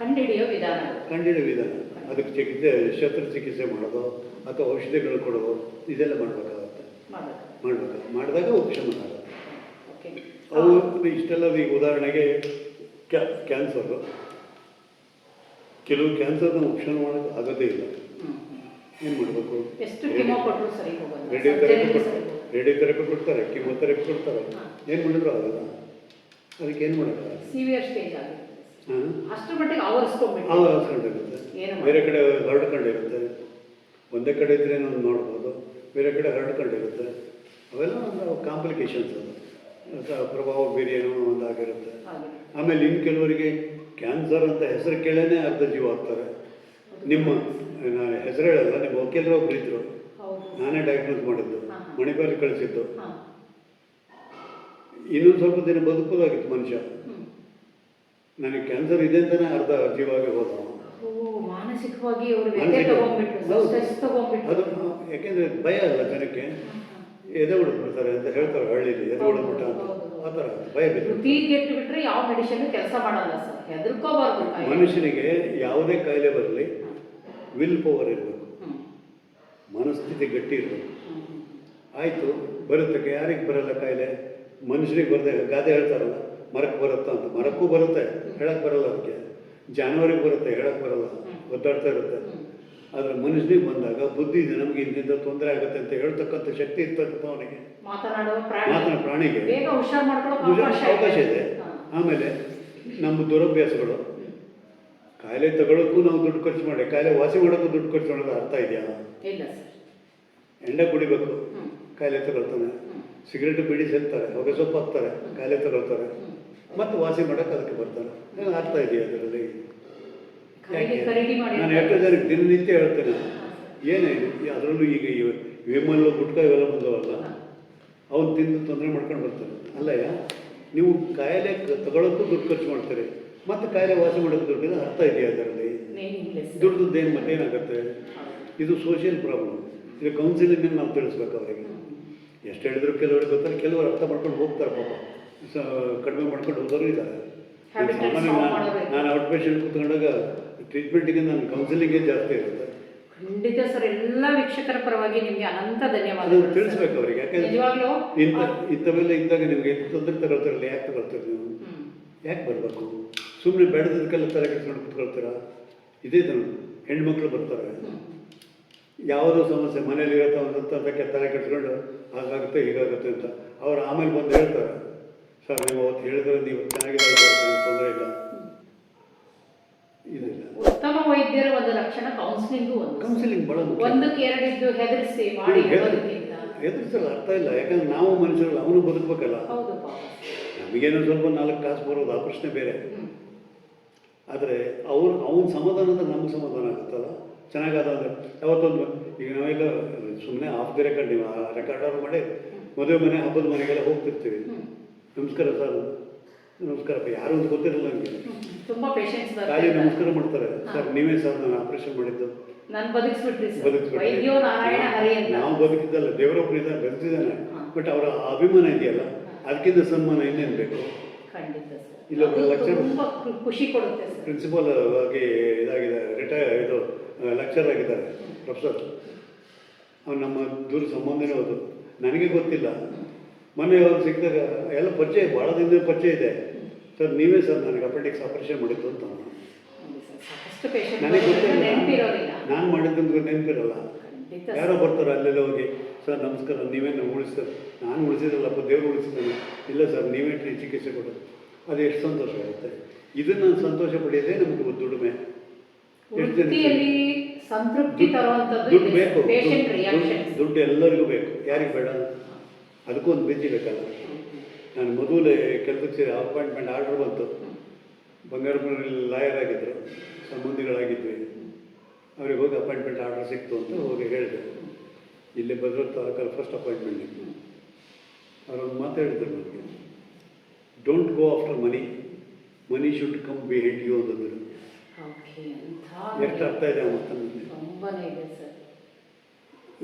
ಕಂಡುಹಿಡಿಯೋ ವಿಧಾನ. ಕಂಡಿಡಿಯೋ ವಿಧಾನ. ಅದಕ್ಕೆ ಚಿಕಿತ್ಸೆ ಶಸ್ತ್ರಚಿಕಿತ್ಸೆ ಮಾಡೋದು ಅಥವಾ ಔಷಧಿಗಳು ಕೊಡೋದು ಇದೆಲ್ಲ ಮಾಡಬೇಕಾಗತ್ತೆ. ಮಾಡಬೇಕಾಗುತ್ತೆ. ಮಾಡಬೇಕು ಮಾಡಿದಾಗ ಉಪಶಮನ ಆಗುತ್ತೆ. ಓಕೆ ಅವು ಇಷ್ಟೆಲ್ಲ ಈಗ ಉದಾಹರಣೆಗೆ ಕ್ಯಾ ಕ್ಯಾನ್ಸರು ಕೆಲವು ಕ್ಯಾನ್ಸರ್ನ ಉಪಶಮನ ಮಾಡೋದು ಆಗೋದೇ ಇಲ್ಲ. ಏನು ಮಾಡಬೇಕು. ರೇಡಿಯೋಥೆರಪಿ ರೇಡಿಯೋಥೆರಪಿ ಕೊಡ್ತಾರೆ ಕಿಮೊಥೆರಪಿ ಕೊಡ್ತಾರೆ. ಏನು ಮಾಡಿದ್ರು ಆಗಲ್ಲ. ಅದಕ್ಕೆ ಏನು ಮಾಡೋಕ್ಕಾಗಲ್ಲ ಸಿವಿಯರ್ ಸ್ಟೇಜ್ ಆಗಿರುತ್ತೆ ಹಾಂ. ಬೇರೆ ಕಡೆ ಹರಡ್ಕೊಂಡಿರುತ್ತೆ ಒಂದೇ ಕಡೆ ಇದ್ರೆ ನಾವು ನೋಡ್ಬೋದು ಬೇರೆ ಕಡೆ ಹರಡ್ಕೊಂಡಿರುತ್ತೆ ಅವೆಲ್ಲ ಒಂದು ಕಾಂಪ್ಲಿಕೇಶನ್ಸ್ ಅದು. ಪ್ರಭಾವ ಬೇರೆ ಏನೋ ಒಂದಾಗಿರುತ್ತೆ. ಆಮೇಲೆ ಇನ್ನು ಕೆಲವರಿಗೆ ಕ್ಯಾನ್ಸರ್ ಅಂತ ಹೆಸರು ಕೇಳೇನೆ ಅರ್ಧ ಜೀವ ಆಗ್ತಾರೆ. ನಿಮ್ಮ ನಾನು ಹೆಸರು ಹೇಳಲ್ಲ ನಿಮ್ಮ ವಕೀಲರು ಒಬ್ರು ಇದ್ರು. ನಾನೇ ಡಯಾಗ್ನೋಸ್ ಮಾಡಿದ್ದು. ಮಣಿಪಾಲ್ ಕಳಿಸಿದ್ದು. ಇನ್ನೊಂದು ಸ್ವಲ್ಪ ದಿನ ಬದುಕೋದಾಗಿತ್ತು ಮನುಷ್ಯ. ನನಗೆ ಕ್ಯಾನ್ಸರ್ ಇದೆ ಅಂತಾನೆ ಅರ್ಧ ಜೀವ ಆಗಿ ಹೋದ. ಮಾನಸಿಕವಾಗಿ. ಅದು ಯಾಕೆಂದ್ರೆ ಭಯ ಅಲ್ಲ ಜನಕ್ಕೆ. ಎದೆ ಬರ್ತಾರೆ ಅಂತ ಹೇಳ್ತಾರೆ ಹಳ್ಳಿಲಿ. ಎದೆ ಬಿಟ್ಟ ಅಂತ. ಆ ಥರ ಭಯ ಬಿಟ್ರೆ ಯಾವ ಮೆಡಿಸಿನ್ ಕೆಲಸ ಮಾಡಲ್ಲ ಸರ್. ಹೆದರ್ಕೋಬಾರ್ದು ಮನುಷ್ಯನಿಗೆ ಯಾವುದೇ ಕಾಯಿಲೆ ಬರಲಿ ವಿಲ್ ಪವರ್ ಇರಬೇಕು. ಮನಸ್ಥಿತಿ ಗಟ್ಟಿ ಇರಬೇಕು. ಆಯಿತು ಬರುತ್ತೆ ಯಾರಿಗೆ ಬರಲ್ಲ ಕಾಯಿಲೆ? ಮನುಷ್ಯನಿಗೆ ಬರದೆ ಗಾದೆ ಹೇಳ್ತಾರಲ್ಲ ಮರಕ್ಕೆ ಬರುತ್ತಾ ಅಂತ. ಮರಕ್ಕೂ ಬರುತ್ತೆ ಹೇಳಕ್ಕೆ ಬರಲ್ಲ ಅದಕ್ಕೆ. ಜಾನುವಾರಿಗೆ ಬರುತ್ತೆ ಹೇಳಕ್ಕೆ ಬರಲ್ಲ. ಒದ್ದಾಡ್ತಾ ಇರುತ್ತೆ. ಆದರೆ ಮನುಷ್ಯನಿಗೆ ಬಂದಾಗ ಬುದ್ಧಿ ಇದೆ ನಮಗೆ ಇದರಿಂದ ತೊಂದರೆ ಆಗುತ್ತೆ ಅಂತ ಹೇಳ್ತಕ್ಕಂಥ ಶಕ್ತಿ ಇರ್ತಕ್ಕಂಥ ಅವನಿಗೆ. ಮಾತನಾಡುವ ಮಾತನ ಪ್ರಾಣಿಗೆ. ಅವಕಾಶ ಇದೆ. ಆಮೇಲೆ ನಮ್ಮ ದುರಭ್ಯಾಸಗಳು. ಕಾಯಿಲೆ ತಗೊಳ್ಳೋಕ್ಕೂ ನಾವು ದುಡ್ಡು ಖರ್ಚು ಮಾಡಿ ಕಾಯಿಲೆ ವಾಸಿ ಮಾಡೋಕ್ಕೂ ದುಡ್ಡು ಖರ್ಚು ಮಾಡೋದು ಅರ್ಥ ಇದೆಯಾ? ಎಣ್ಣೆ ಕುಡಿಬೇಕು. ಕಾಯಿಲೆ ತಗೊಳ್ತಾನೆ. ಸಿಗರೇಟ್ ಬೀಡಿ ಸೇರ್ತಾರೆ ಹೊಗೆ ಸೊಪ್ಪು ಹಾಕ್ತಾರೆ ಕಾಯಿಲೆ ತಗೊಳ್ತಾರೆ. ಮತ್ತು ವಾಸಿ ಮಾಡೋಕೆ ಅದಕ್ಕೆ ಬರ್ತಾರೆ. ಅರ್ಥ ಇದೆಯಾ ಅದರಲ್ಲಿ? ಖರೀದಿ ಮಾಡಿ ನಾನು ಎಷ್ಟೋ ಜನಕ್ಕೆ ದಿನನಿತ್ಯ ಹೇಳ್ತೇನೆ ಏನೇ ಅದರಲ್ಲೂ ಈಗ ಇವ ವಿಮಲ್ಲು ಗುಟ್ಕ ಇವೆಲ್ಲ ಬಂದವಲ್ಲ ಅವ್ನು ತಿಂದು ತೊಂದರೆ ಮಾಡ್ಕೊಂಡು ಬರ್ತಾನೆ. ಅಲ್ಲಯ್ಯ ನೀವು ಕಾಯಿಲೆ ತಗೊಳ್ಳೋಕ್ಕೂ ದುಡ್ಡು ಖರ್ಚು ಮಾಡ್ತಾರೆ ಮತ್ತೆ ಕಾಯಿಲೆ ವಾಸಿ ಮಾಡೋಕ್ಕೆ ದುಡ್ಡು ಇದೆ, ಅರ್ಥ ಇದೆಯಾ ಅದರಲ್ಲಿ ದುಡ್ಡದ್ದು ಏನು ಮತ್ತೇನಾಗುತ್ತೆ? ಇದು ಸೋಷಿಯಲ್ ಪ್ರಾಬ್ಲಮ್ ಇದು ಕೌನ್ಸಿಲಿಂಗ್ ನಾವು ತಿಳಿಸ್ಬೇಕು ಅವರಿಗೆ. ಎಷ್ಟು ಹೇಳಿದ್ರು ಕೆಲವರಿಗೆ ಗೊತ್ತಾರೆ ಕೆಲವರು ಅರ್ಥ ಮಾಡ್ಕೊಂಡು ಹೋಗ್ತಾರೆ ಪಾಪ. ಕಡಿಮೆ ಮಾಡ್ಕೊಂಡು ಹೋಗೋರು ಇದ್ದಾರೆ. ಸಾಮಾನ್ಯ. ನಾನು ಔಟ್ ಪೇಷಂಟ್ ಕೂತ್ಕೊಂಡಾಗ ಟ್ರೀಟ್ಮೆಂಟಿಗೆ ನಾನು ಕೌನ್ಸಿಲಿಂಗೇ ಜಾಸ್ತಿ ಇರುತ್ತೆ. ಖಂಡಿತ ಸರ್ ಎಲ್ಲ ವೀಕ್ಷಕರ ಪರವಾಗಿ ನಿಮಗೆ ಅನಂತ ಅದನ್ನು ಧನ್ಯವಾದಗಳು ತಿಳಿಸ್ಬೇಕು ಅವರಿಗೆ ಯಾಕಂದ್ರೆ ನಿಜವಾಗ್ಲೂ? ಇಂಥ ಇಂಥವೆಲ್ಲ ಇದ್ದಾಗ ನಿಮಗೆ ತೊಂದರೆ ತಗೊಳ್ತಾರಲ್ಲ ಯಾಕೆ ತಗೊಳ್ತೀರಿ ನೀವು? ಯಾಕೆ ಬರಬೇಕು? ಸುಮ್ಮನೆ ಬೇಡದಕ್ಕೆಲ್ಲ ತಲೆ ಕೆಡಿಸ್ಕೊಂಡು ಕೂತ್ಕೊಳ್ತೀರಾ? ಇದೇ ತಾನು ಹೆಣ್ಮಕ್ಳು ಬರ್ತಾರೆ. ಯಾವುದೋ ಸಮಸ್ಯೆ ಮನೇಲಿ ಇರತ್ತೆ ತಲೆ ಕೆಡಿಸ್ಕೊಂಡು ಹಾಗಾಗುತ್ತೆ ಹೀಗಾಗುತ್ತೆ ಅಂತ. ಅವ್ರು ಆಮೇಲೆ ಬಂದು ಹೇಳ್ತಾರೆ. ಸರ್ ನೀವು ಅವತ್ತು ಹೇಳಿದ್ರೆ ನೀವು ಚೆನ್ನಾಗಿ ತೊಂದರೆ ಇಲ್ಲ. ಉತ್ತಮ ವೈದ್ಯರ ಒಂದು ಲಕ್ಷಣ ಕೌನ್ಸಿಲಿಂಗು ಒಂದು. ಕೌನ್ಸಿಲಿಂಗ್ ಬಹಳ ಒಂದಕ್ಕೆ ಎರಡಿದ್ದು ಹೆದರಿಸಿ ಮಾಡಿ ಹೇಳೋದಕ್ಕಿಂತ ಎದುರಿಸಲ್ಲ ಅರ್ಥ ಇಲ್ಲ. ಯಾಕಂದ್ರೆ ನಾವು ಮನುಷ್ಯರಲ್ಲ ಅವನು ಬದುಕಬೇಕಲ್ಲ. ನಮಗೇನೋ ಸ್ವಲ್ಪ ನಾಲ್ಕು ಕಾಸು ಬರೋದು ಆ ಪ್ರಶ್ನೆ ಬೇರೆ. ಆದರೆ ಅವ್ರು ಅವನ ಸಮಾಧಾನ ಅಂದ್ರೆ ನಮ್ಗೆ ಸಮಾಧಾನ ಆಗುತ್ತಲ್ಲ? ಚೆನ್ನಾಗಾದ್ರೆ ಅಂದರೆ ಯಾವತ್ತೊಂದು ಈಗ ನಾವೆಲ್ಲ ಸುಮ್ಮನೆ ಆಫ್ ದಿ ರೆಕಾರ್ಡ್ ನೀವು ರೆಕಾರ್ಡ್ ಅವ್ರು ಮಾಡಿ ಮದುವೆ ಮನೆ ಹಬ್ಬದ ಮನೆಗೆಲ್ಲ ಹೋಗ್ತಿರ್ತೀವಿ. ನಮಸ್ಕಾರ ಸರ್. ನಮಸ್ಕಾರಪ್ಪ ಯಾರು ಅಂತ ಗೊತ್ತಿರಲ್ಲ ನನಗೆ ತುಂಬಾ ಬರ್ತಾರೆ ಖಾಲಿ ನಮಸ್ಕಾರ ಮಾಡ್ತಾರೆ. ಸರ್ ನೀವೇ ಸರ್ ನಾನು ಆಪರೇಷನ್ ಮಾಡಿದ್ದು. ನಾನು ಬದುಕಿಸ್ಬಿಟ್ರಿ ಸರ್. ವೈದ್ಯೋ ನಾರಾಯಣ ಹರಿ ಅಂತ. ನಾವು ಬದುಕಿದ್ದಲ್ಲ ದೇವರೊಬ್ಬರು ಇದ್ದಾರೆ ಬದುಕಿದ್ದಾನೆ. ಬಟ್ ಅವರ ಅಭಿಮಾನ ಇದೆಯಲ್ಲ ಅದಕ್ಕಿಂತ ಸನ್ಮಾನ ಇನ್ನೇನು ಬೇಕು? ಖಂಡಿತ ಸರ್. ಇಲ್ಲೊಬ್ಬ ತುಂಬಾ ಖುಷಿ ಕೊಡುತ್ತೆ ಸರ್. ಪ್ರಿನ್ಸಿಪಾಲ್ ಆಗಿ ಇದಾಗಿದೆ ರಿಟೈರ್ ಇದು ಲೆಕ್ಚರ್ ಆಗಿದ್ದಾರೆ ಪ್ರೊಫೆಸರ್ ಅವ್ನು ನಮ್ಮ ದೂರ ಸಂಬಂಧನೇ ಹೋದು ನನಗೆ ಗೊತ್ತಿಲ್ಲ. ಮೊನ್ನೆ ಅವ್ರು ಸಿಕ್ಕಿದಾಗ ಎಲ್ಲ ಪರಿಚಯ ಭಾಳ ದಿನ ಪರಿಚಯ ಇದೆ. ಸರ್ ನೀವೇ ಸರ್ ನನಗೆ ಅಪೆಂಡಿಕ್ಸ್ ಆಪರೇಷನ್ ಮಾಡಿದ್ದು ಅಂತ. ನನಗೆ ಗೊತ್ತಿಲ್ಲ. ನಾನು ಮಾಡಿದ್ದು ನೆನಪಿರಲ್ಲ. ಯಾರೋ ಬರ್ತಾರೆ ಅಲ್ಲೆಲ್ಲ ಹೋಗಿ ಸರ್ ನಮಸ್ಕಾರ ನೀವೇ ನಾವು ಉಳಿಸ್ತಾರೆ ನಾನು ಉಳಿಸಿದಲ್ಲಪ್ಪ ದೇವರು ಉಳಿಸಿದ್ದಾನೆ. ಇಲ್ಲ ಸರ್ ನೀವೇ ಟ್ರೀ ಚಿಕಿತ್ಸೆ ಕೊಡೋದು. ಅದು ಎಷ್ಟು ಸಂತೋಷ ಆಗುತ್ತೆ. ಇದನ್ನು ಸಂತೋಷ ಪಡೆಯೋದೇ ನಮಗೆ ದುಡಿಮೆ. ದುಡ್ಡು ಬೇಕು. ದುಡ್ಡು ಎಲ್ಲರಿಗೂ ಬೇಕು. ಯಾರಿಗೆ ಬೇಡ ಅದಕ್ಕೂ ಒಂದು ಬಿಜಿ ಬೇಕಲ್ಲ ನಾನು ಮೊದಲೇ ಕೆಲಸಕ್ಕೆ ಸೇರಿ ಅಪಾಯಿಂಟ್ಮೆಂಟ್ ಆರ್ಡರ್ ಬಂತು. ಬಂಗಾರಪುರಲ್ಲಿ ಲಾಯರ್ ಆಗಿದ್ದರು ಸಂಬಂಧಿಗಳಾಗಿದ್ವಿ. ಅವ್ರಿಗೆ ಹೋಗಿ ಅಪಾಯಿಂಟ್ಮೆಂಟ್ ಆರ್ಡರ್ ಸಿಕ್ತು ಅಂತ ಹೋಗಿ ಹೇಳಿದೆ. ಇಲ್ಲಿ ಭದ್ರತಾ ತಾಲೂಕಲ್ಲಿ ಫಸ್ಟ್ ಅಪಾಯಿಂಟ್ಮೆಂಟ್ ಇತ್ತು. ಅವರೊಂದು ಮಾತು ಹೇಳಿದ್ರು ನನಗೆ. Don't go after money money should come be behind you ಅಂತಂದರು ಎಷ್ಟು ಅರ್ಥ ಇದೆ ಸರ್.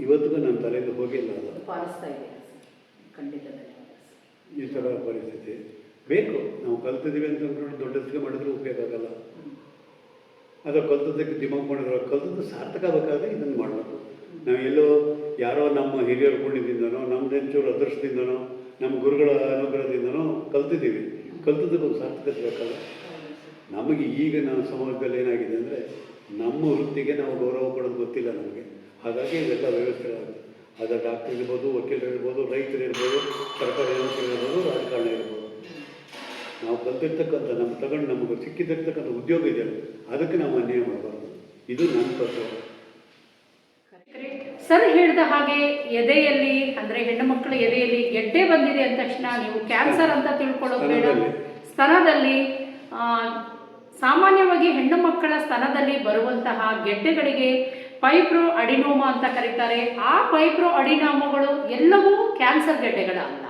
ಇವತ್ತಿಗೂ ನನ್ನ ತಲೆಯಿಂದ ಹೋಗಿಲ್ಲ ಅದು. ಈ ಥರ ಪರಿಸ್ಥಿತಿ. ಬೇಕು, ನಾವು ಕಲ್ತಿದ್ದೀವಿ ಅಂತ ಅಂದ್ಕೊಂಡು ದೊಡ್ಡದಕ್ಕೆ ಮಾಡಿದ್ರೆ ಉಪಯೋಗ ಆಗಲ್ಲ. ಅದು ಕಲ್ತದಕ್ಕೆ ದಿಮಾಗ್ ಮಾಡಿದ್ರೆ ಕಲ್ತದ್ದು ಸಾರ್ಥಕ ಆಗಬೇಕಾದ್ರೆ ಇದನ್ನು ಮಾಡಬೇಕು. ನಾವು ಎಲ್ಲೋ ಯಾರೋ ನಮ್ಮ ಹಿರಿಯರ ಪುಣ್ಯದಿಂದನೋ ನಮ್ಮ ಹೆಂಚೂರು ಅದೃಷ್ಟದಿಂದನೋ, ನಮ್ಮ ಗುರುಗಳ ಅನುಗ್ರಹದಿಂದನೋ ಕಲ್ತಿದ್ದೀವಿ. ಕಲ್ತದಕ್ಕೆ ಒಂದು ಸಾರ್ಥಕತೆ ಬೇಕಲ್ಲ ನಮಗೆ ಈಗ ನಮ್ಮ ಸಮಾಜದಲ್ಲಿ ಏನಾಗಿದೆ ಅಂದರೆ ನಮ್ಮ ವೃತ್ತಿಗೆ ನಾವು ಗೌರವ ಕೊಡೋದು ಗೊತ್ತಿಲ್ಲ ನಮಗೆ. ಹಾಗಾಗಿ ಇದೆಲ್ಲ ವ್ಯವಸ್ಥೆ ಆಗುತ್ತೆ ಅದು ಡಾಕ್ಟರ್ ಇರ್ಬೋದು ವಕೀಲರು ಇರ್ಬೋದು ರೈತರು ಇರ್ಬೋದು ಸರ್ಕಾರಿ ಇರ್ಬೋದು ರಾಜಕಾರಣ ಇರ್ಬೋದು. ನಾವು ಕಲ್ತಿರ್ತಕ್ಕಂಥ ನಮ್ಮ ತಗೊಂಡು ನಮಗೆ ಸಿಕ್ಕಿದಿರ್ತಕ್ಕಂಥ ಉದ್ಯೋಗ ಇದೆ ಅದಕ್ಕೆ ನಾವು ಅನ್ಯಾಯ ಮಾಡಬಾರ್ದು. ಇದು ನನ್ನ ತತ್ವ ಸರ್ ಹೇಳಿದ ಹಾಗೆ ಎದೆಯಲ್ಲಿ ಅಂದ್ರೆ ಹೆಣ್ಣು ಮಕ್ಕಳ ಎದೆಯಲ್ಲಿ ಗೆಡ್ಡೆ ಬಂದಿದೆ ಅಂದ ತಕ್ಷಣ ನೀವು ಕ್ಯಾನ್ಸರ್ ಅಂತ ತಿಳ್ಕೊಳ್ಳೋದು ಬೇಡ. ಸ್ತನದಲ್ಲಿ. ಸಾಮಾನ್ಯವಾಗಿ ಹೆಣ್ಣು ಮಕ್ಕಳ ಸ್ತನದಲ್ಲಿ ಬರುವಂತಹ ಗೆಡ್ಡೆಗಳಿಗೆ ಪೈಪ್ರೋ ಅಡಿನೋಮ ಅಂತ ಕರೀತಾರೆ. ಆ ಪೈಪ್ರೋ ಅಡಿನೋಮಗಳು ಎಲ್ಲವೂ ಕ್ಯಾನ್ಸರ್ ಗೆಡ್ಡೆಗಳಲ್ಲ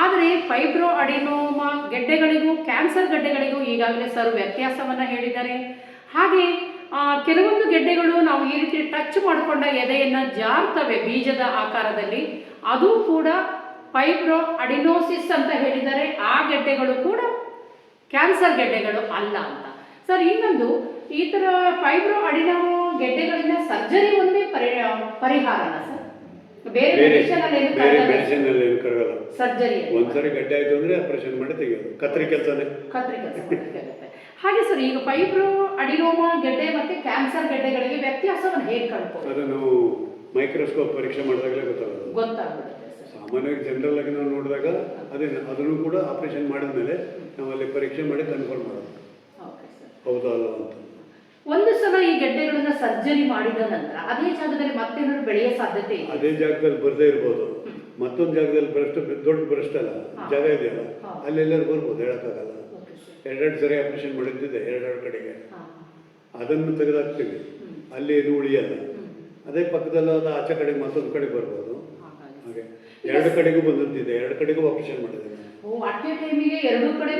ಆದರೆ ಫೈಬ್ರೋ ಅಡಿನೋಮ ಗೆಡ್ಡೆಗಳಿಗೂ, ಕ್ಯಾನ್ಸರ್ ಗೆಡ್ಡೆಗಳಿಗೂ ಈಗಾಗಲೇ ಸರ್ ವ್ಯತ್ಯಾಸವನ್ನು ಹೇಳಿದ್ದಾರೆ. ಹಾಗೆ ಕೆಲವೊಂದು ಗೆಡ್ಡೆಗಳು ನಾವು ಈ ರೀತಿ ಟಚ್ ಮಾಡಿಕೊಂಡ ಎದೆಯನ್ನು ಜಾರ್ತವೆ ಬೀಜದ ಆಕಾರದಲ್ಲಿ. ಅದು ಕೂಡ ಫೈಬ್ರೋ ಅಡಿನೋಸಿಸ್ ಅಂತ ಹೇಳಿದ್ದಾರೆ. ಆ ಗೆಡ್ಡೆಗಳು ಕೂಡ ಕ್ಯಾನ್ಸರ್ ಗೆಡ್ಡೆಗಳು ಅಲ್ಲ ಅಂತ. ಸರ್, ಇನ್ನೊಂದು, ಈ ಥರ ಫೈಬ್ರೋ ಅಡಿನೋಮಾ ಗೆಡ್ಡೆಗಳಿಂದ ಸರ್ಜರಿ ಒಂದೇ ಪರಿಣಾಮ ಪರಿಹಾರನ ಸರ್? ಬೇರೆ ಬೇರೆ ಬೇರೆ ಮೆಡಿಸಿನಲ್ಲಿ ಏನು ಕರಗಲ್ಲ. ಸರ್ಜರಿ ಒಂದ್ಸರಿ ಗಡ್ಡೆ ಆಯ್ತು ಅಂದ್ರೆ ಆಪರೇಷನ್ ಮಾಡಿ ತೆಗೆಯೋದು. ಕತ್ರಿ ಕೆಲಸನೇ. ಕತ್ರಿ ಕೆಲಸ ಹಾಗೆ ಸರ್ ಈಗ ಫೈಬ್ರೋ ಅಡಿರೋಮಾ ಗೆಡ್ಡೆ ಮತ್ತೆ ಕ್ಯಾನ್ಸರ್ ಗೆಡ್ಡೆಗಳಿಗೆ ವ್ಯತ್ಯಾಸವನ್ನು ಹೇಗೆ ಕಂಡುಕೊಳ್ಳಿ ಅದು ನಾವು ಮೈಕ್ರೋಸ್ಕೋಪ್ ಪರೀಕ್ಷೆ ಮಾಡಿದಾಗಲೇ ಗೊತ್ತಾಗುತ್ತೆ ಗೊತ್ತಾಗುತ್ತೆ ಸಾಮಾನ್ಯವಾಗಿ ಜನರಲ್ ಆಗಿ ನಾವು ನೋಡಿದಾಗ ಅದೇ ಅದನ್ನು ಕೂಡ ಆಪರೇಷನ್ ಮಾಡಿದ್ಮೇಲೆ ನಾವು ಅಲ್ಲಿ ಪರೀಕ್ಷೆ ಮಾಡಿ ಕನ್ಫರ್ಮ್ ಮಾಡೋದು. ಹೌದಾ ಅಲ್ವಾ ಅಂತ. ಒಂದು ಸಲ ಈ ಗೆಡ್ಡೆಗಳನ್ನ ಸರ್ಜರಿ ಮಾಡಿದ ನಂತರ ಅದೇ ಜಾಗದಲ್ಲಿ ಮತ್ತೇನಾದ್ರು ಬೆಳೆಯ ಸಾಧ್ಯತೆ ಇದೆ? ಅದೇ ಜಾಗದಲ್ಲಿ ಬರದೇ ಇರ್ಬೋದು. ಮತ್ತೊಂದು ಜಾಗದಲ್ಲಿ ಬರಷ್ಟು ದೊಡ್ಡ ಬರಷ್ಟಲ್ಲ ಅಲ್ಲ. ಜಾಗ ಇದೆಯಲ್ಲ. ಅಲ್ಲೆಲ್ಲರೂ ಬರ್ಬೋದು ಹೇಳಕ್ಕಾಗಲ್ಲ. ಎರಡೆರಡು ಸರಿ ಆಪರೇಷನ್ ಮಾಡಿದ್ದಿದೆ ಎರಡೆರಡು ಕಡೆಗೆ. ಅದನ್ನು ತೆಗೆದಾಕ್ತೀವಿ. ಅಲ್ಲಿ ಏನು ಉಳಿಯಲ್ಲ. ಅದೇ ಪಕ್ಕದಲ್ಲ ಆಚೆ ಕಡೆಗೆ ಮತ್ತೊಂದು ಕಡೆ ಬರ್ಬೋದು. ಹಾಗೆ. ಎರಡು ಕಡೆಗೂ ಬಂದಂತಿದೆ ಎರಡು ಕಡೆಗೂ ಆಪರೇಷನ್ ಮಾಡಿದೆ ಎರಡೂ ಕಡೆ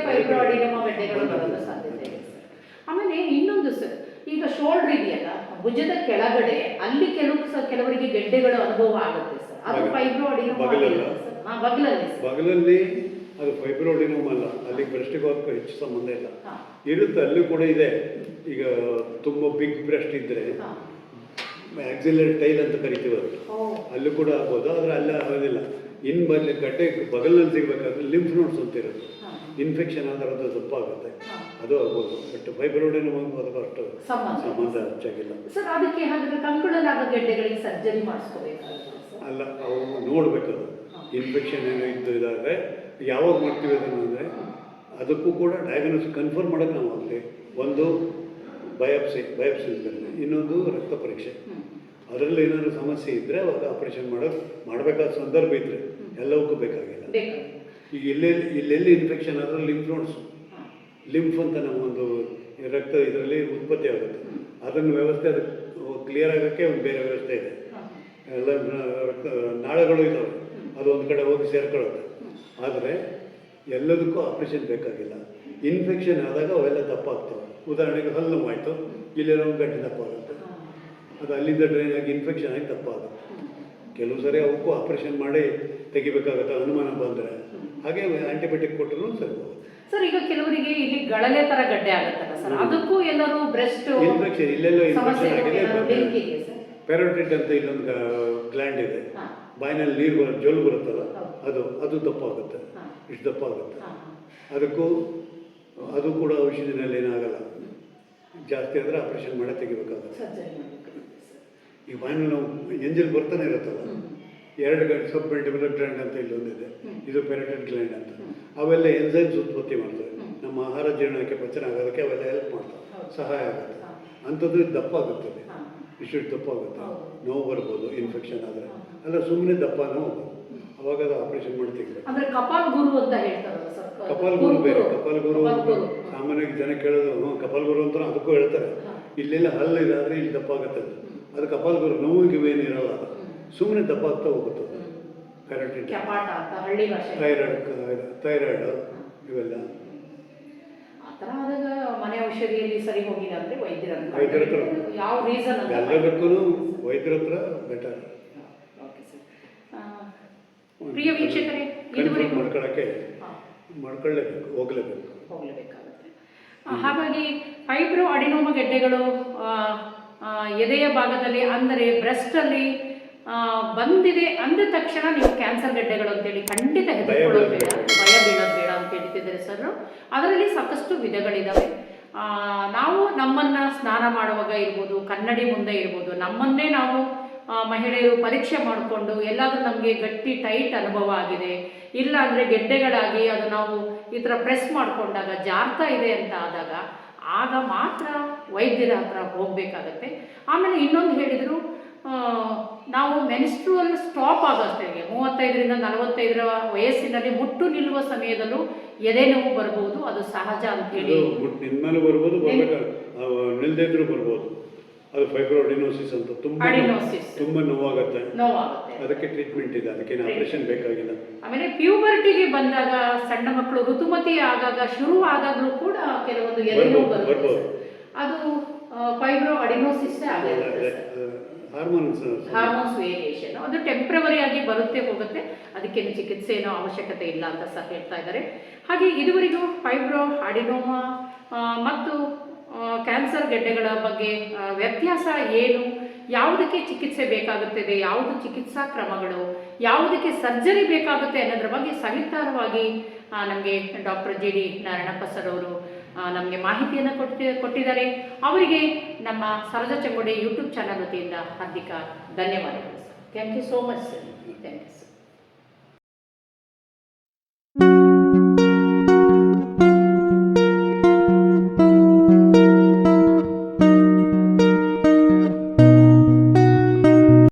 ಆಮೇಲೆ ಇನ್ನೊಂದು ಸರ್ ಈಗ ಶೋಲ್ಡರ್ ಇದೆಯಲ್ಲ ಭುಜದ ಕೆಳಗಡೆ ಅಲ್ಲಿ ಕೆಲವು ಸಹ ಕೆಲವರಿಗೆ ಗೆಡ್ಡೆಗಳ ಅನುಭವ ಆಗುತ್ತೆ ಸರ್. ಅದು ಬಗ- ಫೈಬ್ರೋ ಅಡಿನೋಮಾ ಬಗಲಲ್ಲ? ಅದು ಫೈಬ್ರೋಡಿನೋಮ್ ಅಲ್ಲ. ಅಲ್ಲಿ ಬ್ರೆಸ್ಟಿಗೆ ಅದಕ್ಕೂ ಹೆಚ್ಚು ಸಂಬಂಧ ಇಲ್ಲ. ಇರುತ್ತೆ ಅಲ್ಲಿ ಕೂಡ ಇದೆ. ಈಗ ತುಂಬ ಬಿಗ್ ಬ್ರೆಸ್ಟ್ ಇದ್ದರೆ ಆಕ್ಸಿಲರಿ ಟೈಲ್ ಅಂತ ಕರಿತೀವಿ ಅದು ಅಲ್ಲೂ ಕೂಡ ಆಗ್ಬೋದು ಆದರೆ ಅಲ್ಲೇ ಆಗೋದಿಲ್ಲ. ಇನ್ನು ಬರಲಿ ಗಡ್ಡೆ ಬಗಲಲ್ಲಿ ಸಿಗಬೇಕಾದ್ರೆ ಲಿಂಫ್ ನೋಡ್ಸ್ ಅಂತ ಇರುತ್ತೆ. ಇನ್ಫೆಕ್ಷನ್ ಆದರೆ ಅದು ದಪ್ಪ ಆಗುತ್ತೆ ಅದು ಆಗ್ಬೋದು. ಬಟ್ ಫೈಬ್ರೋಡಿನೋಮ್ ಅದಕ್ಕೆ ಅಷ್ಟು ಸಂಬಂಧ ಹೆಚ್ಚಾಗಿಲ್ಲ. ಸರ್ ಅದಕ್ಕೆ ಹಾಗಾದ್ರೆ ಅದು ಗೆಡ್ಡೆಗಳಿಗೆ ಸರ್ಜರಿ ಮಾಡಿಸ್ಕೋಬೇಕಾಗುತ್ತೆ ಅಲ್ಲ ಅವು ಅದು. ಇನ್ಫೆಕ್ಷನ್ ಏನೋ ಇದ್ದು ಇದಾದರೆ ಯಾವಾಗ ಮಾಡ್ತೀವಿ ಅದನ್ನು ಅಂದರೆ ಅದಕ್ಕೂ ಕೂಡ ಡಯಾಗ್ನೋಸ್ ಕನ್ಫರ್ಮ್ ಮಾಡೋಕೆ ನಾವು ಅಲ್ಲಿ ಒಂದು ಬಯಾಪ್ಸಿ ಬಯಾಪ್ಸಿ ಇನ್ನೊಂದು ರಕ್ತ ಪರೀಕ್ಷೆ. ಅದರಲ್ಲಿ ಏನಾದರೂ ಸಮಸ್ಯೆ ಇದ್ದರೆ ಅವಾಗ ಆಪರೇಷನ್ ಮಾಡೋ ಮಾಡಬೇಕಾದ ಸಂದರ್ಭ ಇದ್ದರೆ ಎಲ್ಲವಕ್ಕೂ ಬೇಕಾಗಿಲ್ಲ. ಬೇಕು ಈಗ ಎಲ್ಲೆಲ್ಲಿ ಎಲ್ಲೆಲ್ಲಿ ಇನ್ಫೆಕ್ಷನ್ ಆದರೂ ಲಿಂಫ್ ನೋಡ್ಸ್ ಲಿಂಫ್ ಅಂತ ನಮ್ಮೊಂದು ರಕ್ತ ಇದರಲ್ಲಿ ಉತ್ಪತ್ತಿ ಆಗುತ್ತೆ. ಅದನ್ನು ವ್ಯವಸ್ಥೆ ಅದು ಕ್ಲಿಯರ್ ಆಗೋಕ್ಕೆ ಒಂದು ಬೇರೆ ವ್ಯವಸ್ಥೆ ಇದೆ. ಎಲ್ಲ ರಕ್ತ, ನಾಳಗಳು ಇದ್ದಾವೆ ಅದು ಒಂದು ಕಡೆ ಹೋಗಿ ಸೇರ್ಕೊಳ್ಳುತ್ತೆ. ಆದರೆ ಎಲ್ಲದಕ್ಕೂ ಆಪ್ರೇಷನ್ ಬೇಕಾಗಿಲ್ಲ. ಇನ್ಫೆಕ್ಷನ್ ಆದಾಗ ಅವೆಲ್ಲ ದಪ್ಪಾಗ್ತವೆ. ಉದಾಹರಣೆಗೆ ಹಲ್ಲು ಆಯಿತು ಇಲ್ಲೆಲ್ಲ ಒಂದು ಗಂಟೆ ತಪ್ಪಾಗುತ್ತೆ ಅದು ಅಲ್ಲಿಂದ ಡ್ರೈನ್ ಆಗಿ ಇನ್ಫೆಕ್ಷನ್ ಆಗಿ ದಪ್ಪ ಆಗುತ್ತೆ ಕೆಲವು ಸರಿ ಅವಕ್ಕೂ ಆಪ್ರೇಷನ್ ಮಾಡಿ ತೆಗಿಬೇಕಾಗುತ್ತೆ. ಅನುಮಾನ ಬಂದರೆ. ಹಾಗೆ ಆಂಟಿಬಯೋಟಿಕ್ ಕೊಟ್ಟರು ಸರಿ. ಸರ್ ಈಗ ಕೆಲವರಿಗೆ ಇಲ್ಲಿ ಗಳಲೆ ತರ ಗಡ್ಡೆ ಆಗುತ್ತಲ್ಲ ಸರ್? ಅದಕ್ಕೂ ಎಲ್ಲರೂ ಬ್ರೆಸ್ಟ್ ಇನ್ಫೆಕ್ಷನ್ ಇಲ್ಲೆಲ್ಲೋ ಇನ್ಫೆಕ್ಷನ್ ಆಗಿದೆ ಪ್ಯಾರೋಟಿಡ್ ಅಂತ ಇನ್ನೊಂದು ಗ್ಲ್ಯಾಂಡ್ ಇದೆ. ಬಾಯಿನಲ್ಲಿ ನೀರು ಬರ ಜೊಲ್ಲು ಬರುತ್ತಲ್ಲ ಅದು ಅದು ದಪ್ಪ ಆಗುತ್ತೆ ಇಷ್ಟು ದಪ್ಪ ಆಗುತ್ತೆ ಅದಕ್ಕೂ ಅದು ಕೂಡ ಔಷಧಿನಲ್ಲಿ ಏನಾಗಲ್ಲ. ಜಾಸ್ತಿ ಆದರೆ ಆಪರೇಷನ್ ಮಾಡೇ ತೆಗಿಬೇಕಾಗುತ್ತೆ. ಈ ಬಾಯಿನಲ್ಲಿ ನಾವು ಎಂಜಲ್ ಬರ್ತಾನೆ ಇರುತ್ತಲ್ಲ ಎರಡು ಗಂಟೆ ಸಬ್ ಡೆವಲಪ್ ಗ್ಲ್ಯಾಂಡ್ ಅಂತ ಇಲ್ಲೊಂದಿದೆ. ಇದು ಪೆರಟೆಡ್ ಗ್ಲ್ಯಾಂಡ್ ಅಂತ. ಅವೆಲ್ಲ ಎನ್ಸೈಮ್ಸ್ ಉತ್ಪತ್ತಿ ಮಾಡ್ತವೆ. ನಮ್ಮ ಆಹಾರ ಜೀರ್ಣಕ್ಕೆ ಪಚನ ಆಗೋದಕ್ಕೆ ಅವೆಲ್ಲ ಹೆಲ್ಪ್ ಮಾಡ್ತವೆ. ಸಹಾಯ ಆಗುತ್ತೆ. ಅಂಥದ್ದು ದಪ್ಪ ಆಗುತ್ತದೆ. ಇಷ್ಟು ದಪ್ಪ ಆಗುತ್ತೆ. ನೋವು ಬರ್ಬೋದು ಇನ್ಫೆಕ್ಷನ್ ಆದರೆ. ಅಲ್ಲ ಸುಮ್ಮನೆ ದಪ್ಪ ನೋವು ಅವಾಗ ಅದು ಆಪರೇಷನ್ ಅಂದ್ರೆ ಕಪಾಲ್ ಗುರು ಬೇರೆ. ಕಪಾಲ್ ಗುರು ಸಾಮಾನ್ಯವಾಗಿ ಜನ ಕೇಳೋದು ಹ್ಞೂ ಕಪಾಲ್ ಗುರು ಅಂತ ಅದಕ್ಕೂ ಹೇಳ್ತಾರೆ. ಇಲ್ಲೆಲ್ಲ ಹಲ್ಲು ಇದಾದರೆ ಇಲ್ಲಿ ದಪ್ಪ ಆಗುತ್ತೆ ಅದು ಕಪಾಲ್ ಗುರು ನೋವಿಗೆ ಇರಲ್ಲ ಅದು. ಸುಮ್ಮನೆ ದಪ್ಪ ಆಗ್ತಾ ಹೋಗುತ್ತೆ ಭಾಷೆ. ಥೈರಾಯ್ಡ್ ಥೈರಾಯ್ಡ್ ಇವೆಲ್ಲ. ಆದಾಗ ಮನೆ ಔಷಧಿಯಲ್ಲಿ ಸರಿ ಹೋಗಿಲ್ಲ ಅಂದರೆ ವೈದ್ಯರನ್ನು ವೈದ್ಯರ ಹತ್ರ. ಯಾವ ರೀಸನ್ ಎಲ್ಲದಕ್ಕೂ ವೈದ್ಯರ ಹತ್ರ ಬೆಟರ್ ಓಕೆ ಸರ್ ಪ್ರಿಯ ವೀಕ್ಷಕರೇ ಇದುವರೆಗೂ ಮಾಡ್ಕೊಳ್ಳೋಕ್ಕೆ ಮಾಡ್ಕೊಳ್ಳೇಬೇಕು ಹೋಗಲೇಬೇಕು. ಹೋಗಲೇಬೇಕಾಗುತ್ತೆ. ಹಾಗಾಗಿ ಫೈಬ್ರೋ ಅಡಿನೋಮ ಗೆಡ್ಡೆಗಳು ಎದೆಯ ಭಾಗದಲ್ಲಿ ಅಂದರೆ ಬ್ರೆಸ್ಟಲ್ಲಿ ಬಂದಿದೆ ಅಂದ ತಕ್ಷಣ ನೀವು ಕ್ಯಾನ್ಸರ್ ಗೆಡ್ಡೆಗಳು ಅಂತೇಳಿ ಖಂಡಿತ ಹೆದರ್ಕೊಳ್ಳೋದು ಬೇಡ ಭಯ ಬೀಳೋದು ಬೇಡ ಅಂತ ಹೇಳ್ತಿದ್ದಾರೆ ಸರ್ ಅದರಲ್ಲಿ ಸಾಕಷ್ಟು ವಿಧಗಳಿದ್ದಾವೆ ನಾವು ನಮ್ಮನ್ನ ಸ್ನಾನ ಮಾಡುವಾಗ ಇರ್ಬೋದು ಕನ್ನಡಿ ಮುಂದೆ ಇರ್ಬೋದು ನಮ್ಮನ್ನೇ ನಾವು ಮಹಿಳೆಯರು ಪರೀಕ್ಷೆ ಮಾಡಿಕೊಂಡು ಎಲ್ಲಾದರೂ ನಮಗೆ ಗಟ್ಟಿ ಟೈಟ್ ಅನುಭವ ಆಗಿದೆ. ಇಲ್ಲ ಅಂದರೆ ಗೆಡ್ಡೆಗಳಾಗಿ ಅದು ನಾವು ಈ ಥರ ಪ್ರೆಸ್ ಮಾಡಿಕೊಂಡಾಗ ಜಾರ್ತಾ ಇದೆ ಅಂತ ಆದಾಗ ಆಗ ಮಾತ್ರ ವೈದ್ಯರ ಹತ್ರ ಹೋಗಬೇಕಾಗತ್ತೆ. ಆಮೇಲೆ ಇನ್ನೊಂದು ಹೇಳಿದರು ನಾವು ಮೆನ್ಸ್ಟ್ರುವಲ್ ಸ್ಟಾಪ್ ಆಗೋಷ್ಟೇಗೆ ಮೂವತ್ತೈದರಿಂದ ನಲವತ್ತೈದರ ವಯಸ್ಸಿನಲ್ಲಿ ಮುಟ್ಟು ನಿಲ್ಲುವ ಸಮಯದಲ್ಲೂ ಎದೆ ನೋವು ಬರಬಹುದು ಅದು ಸಹಜ ಅಂತ ಹೇಳಿ ಮುಟ್ ನಿನ್ಮೇಲೂ ಬರ್ಬೋದು ನಿಲ್ದೇ ಇದ್ರೂ ಬರ್ಬೋದು. ಅದು ಫೈಬ್ರೋಡಿನೋಸಿಸ್ ಅಂತ ತುಂಬಾ ಅಡಿನೋಸಿಸ್. ತುಂಬ ನೋವಾಗುತ್ತೆ. ನೋವಾಗುತ್ತೆ. ಅದಕ್ಕೆ ಟ್ರೀಟ್ಮೆಂಟ್ ಇದೆ ಅದಕ್ಕೆ ಆಪರೇಷನ್ ಬೇಕಾಗಿಲ್ಲ. ಆಮೇಲೆ ಪ್ಯೂಬರ್ಟಿಗೆ ಬಂದಾಗ ಸಣ್ಣ ಮಕ್ಕಳು ಋತುಮತಿ ಆಗಾಗ ಶುರು ಆದಾಗಲೂ ಕೂಡ ಕೆಲವೊಂದು ಎದೆ ನೋವು ಬರ್ಬೋದು, ಬರುತ್ತೆ. ಅದು ಫೈಬ್ರೋ ಅಡಿನೋಸಿಸ್ ಆಗಿರುತ್ತೆ. Hormones variation. ಅದು ಟೆಂಪ್ರವರಿ ಆಗಿ ಬರುತ್ತೆ, ಹೋಗುತ್ತೆ. ಅದಕ್ಕೇನು ಚಿಕಿತ್ಸೆ ಏನೋ ಅವಶ್ಯಕತೆ ಇಲ್ಲ ಅಂತ ಸಹ ಹೇಳ್ತಾ ಇದ್ದಾರೆ. ಹಾಗೆ ಇದುವರೆಗೂ ಫೈಬ್ರೋ, ಅಡಿನೋಮಾ ಮತ್ತು ಕ್ಯಾನ್ಸರ್ ಗೆಡ್ಡೆಗಳ ಬಗ್ಗೆ ವ್ಯತ್ಯಾಸ ಏನು? ಯಾವುದಕ್ಕೆ ಚಿಕಿತ್ಸೆ ಬೇಕಾಗುತ್ತದೆ? ಯಾವುದು ಚಿಕಿತ್ಸಾ ಕ್ರಮಗಳು? ಯಾವುದಕ್ಕೆ ಸರ್ಜರಿ ಬೇಕಾಗುತ್ತೆ ಅನ್ನೋದ್ರ ಬಗ್ಗೆ ಸವಿಸ್ತಾರವಾಗಿ ನಮಗೆ doctor G D Narayanappa sir ಅವರು ನಮಗೆ ಮಾಹಿತಿಯನ್ನು ಕೊಟ್ಟಿ, ಕೊಟ್ಟಿದ್ದಾರೆ. ಅವರಿಗೆ ನಮ್ಮ ಸರೋಜ ಚಂಗೋಡೆ ಯೂಟ್ಯೂಬ್ ಚಾನಲ್ ವತಿಯಿಂದ ಹಾರ್ದಿಕ ಧನ್ಯವಾದಗಳು. Sir thank you so much sir thank you